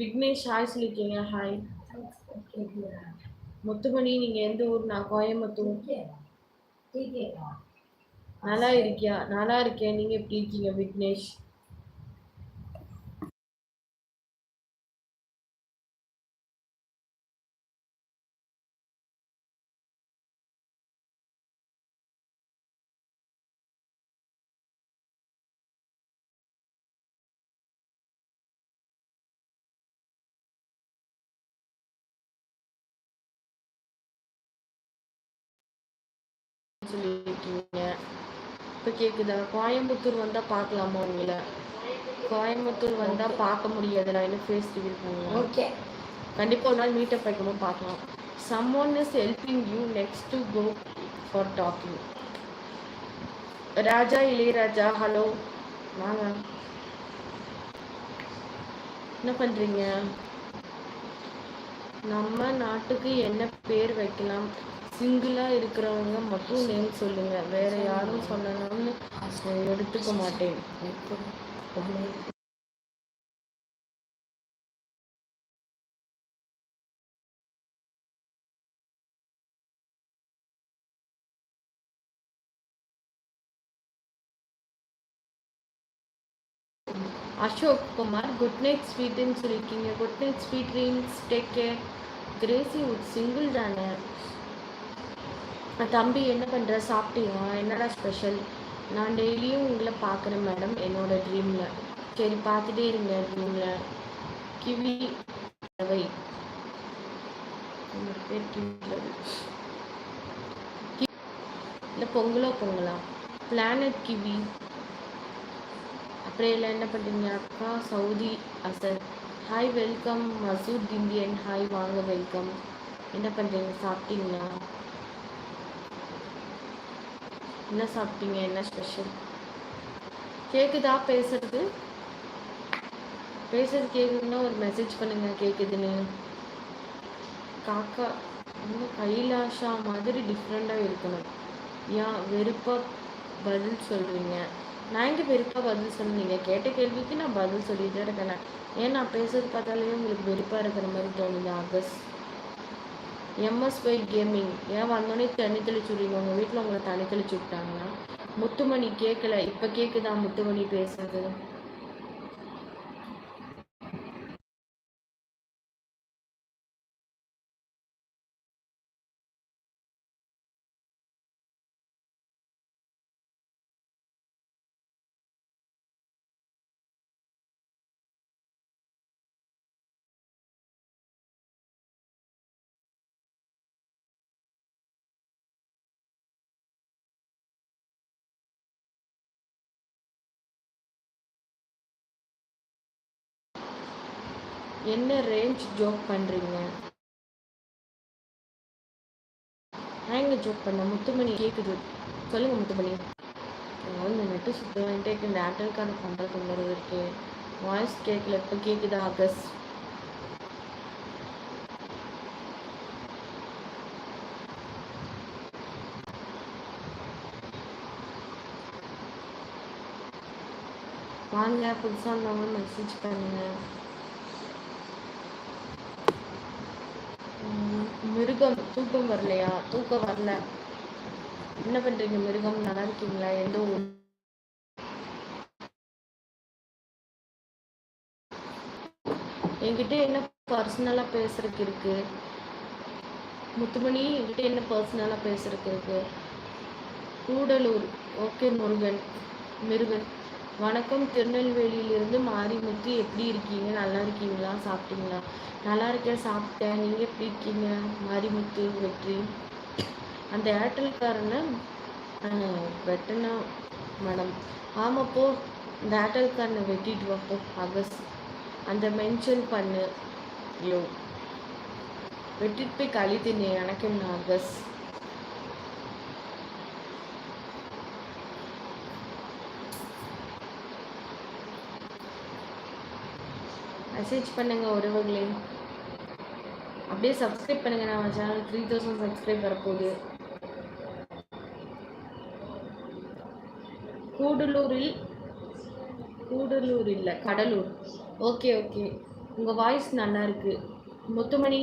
Vignesh hi சொல்லியிருக்கீங்க hi Muthumani நீங்கள் எந்த ஊர்? நான் கோயம்புத்தூர். நல்லா இருக்கியா? நல்லா இருக்கேன். நீங்கள் எப்படி இருக்கீங்க விக்னேஷ்? சொல்லியிருக்கீங்க இப்போ கேட்குதா கோயம்புத்தூர் வந்தால் பார்க்கலாமா உங்களை? கோயம்புத்தூர் வந்தால் பார்க்க முடியாது. நான் இன்னும் ஃபேஸ் ரிவீல் பண்ணுவேன்? ஓகே கண்டிப்பாக ஒரு நாள் மீட்டப் வைக்கணும் பார்க்கலாம் some one is helping you next to go for talking Raja Ilaiyaraaja hello வாங்க. என்ன பண்ணுறீங்க நம்ம நாட்டுக்கு என்ன பேர் வைக்கலாம்? சிங்கிளாக இருக்கிறவங்க மட்டும் நேம் சொல்லுங்க. வேற யாரும் சொல்லணும்னு எடுத்துக்க மாட்டேன். அசோக் குமார் குட் நைட் ஸ்வீட்டுன்னு சொல்லியிருக்கீங்க. Good night sweet dreams take care crazy உட் சிங்கிள் தானே. தம்பி என்ன பண்ணுற சாப்பிட்டீங்களா என்னடா ஸ்பெஷல் நான் டெய்லியும் உங்களை பார்க்குறேன் மேடம் என்னோட ட்ரீமில் சரி பார்த்துட்டே இருங்க ட்ரீமில் கிவி உங்களோட பேர் கிவி இல்லை பொங்கலோ பொங்கலா? பிளானட் கிவி அப்புறம் எல்லாம் என்ன பண்ணுறீங்க அக்கா சவுதி அசர். Hi welcome Masood Indian. Hi வாங்க வெல்கம் என்ன பண்ணுறீங்க சாப்பிட்டீங்களா? என்ன சாப்பிட்டீங்க? என்ன ஸ்பெஷல் கேக்குதா பேசுறது? பேசுறது கேக்குதுன்னா ஒரு மெசேஜ் பண்ணுங்க கேக்குதுன்னு. காக்கா இன்னும் கைலாஷா மாதிரி டிஃப்ரெண்ட்டாக இருக்கணும். ஏன் வெறுப்பாக பதில் சொல்கிறீங்க நான் எங்கே வெறுப்பாக பதில் சொன்னீங்க கேட்ட கேள்விக்கு நான் பதில் சொல்லிட்டு இருக்கேன். ஏன் நான் பேசுறது பார்த்தாலே உங்களுக்கு வெறுப்பாக இருக்கிற மாதிரி தோணுது ஆகஸ்ட் எம்எஸ்ஒய் கேமிங் ஏன் வந்தோடனே தண்ணி தெளிச்சு விடுறீங்க உங்கள் வீட்டில் உங்களை தண்ணி தெளிச்சு விட்டாங்களா? முத்துமணி கேட்கல இப்போ கேட்குதா முத்துமணி பேசுறது? என்ன ரேஞ்ச் ஜோக் பண்ணுறீங்க நான் ஜோக் பண்ண முத்துமணி கேட்குது சொல்லுங்க முத்துமணி. இந்த நெட்டு சுத்தம் இந்த ஏர்டெல் கார்டு பண்ணுற தொந்தரவு இருக்கு. வாய்ஸ் கேட்கல இப்போ கேட்குதா ஆகஸ்ட் வாங்க புதுசாக இருந்தவங்க மெசேஜ் பண்ணுங்க. மிருகம் தூக்கம் வரலையா? தூக்கம் வரல. என்ன பண்றீங்க மிருகம்? நல்லா இருக்கீங்களா? எந்த ஊர்? என்கிட்ட என்ன பர்சனலா பேசுறதுக்கு இருக்கு? முத்துமணி என்கிட்ட என்ன பர்சனலா பேசுறதுக்கு இருக்கு? கூடலூர் ஓகே முருகன் மிருகன். வணக்கம். திருநெல்வேலியிலிருந்து மாரிமுத்து எப்படி இருக்கீங்க? நல்லா இருக்கீங்களா? சாப்பிட்டீங்களா? நல்லா இருக்கேன் சாப்பிட்டேன். நீங்கள் எப்படி இருக்கீங்க? மாரிமுத்து வெற்றி. அந்த ஏர்டெல்காரனை வெட்டினா மேடம். ஆமாம் போ. இந்த ஏர்டெல்காரனை வெட்டிட்டு வாப்போ அகஸ் அகஸ்ட் அந்த மென்ஷன் பண்ணு. யோ. வெட்டிட்டு போய் களி தின்னு. எனக்கு என்ன அகஸ்ட் மெசேஜ் பண்ணுங்க உறவுகளே அப்படியே சப்ஸ்கிரைப் பண்ணுங்க. நம்ம சேனல் த்ரீ தௌசண்ட் சப்ஸ்கிரைப் வரப்போகுது. கூடலூரில் கூடலூர் இல்லை கடலூர். ஓகே ஓகே உங்கள் வாய்ஸ் நல்லா இருக்கு. முத்துமணி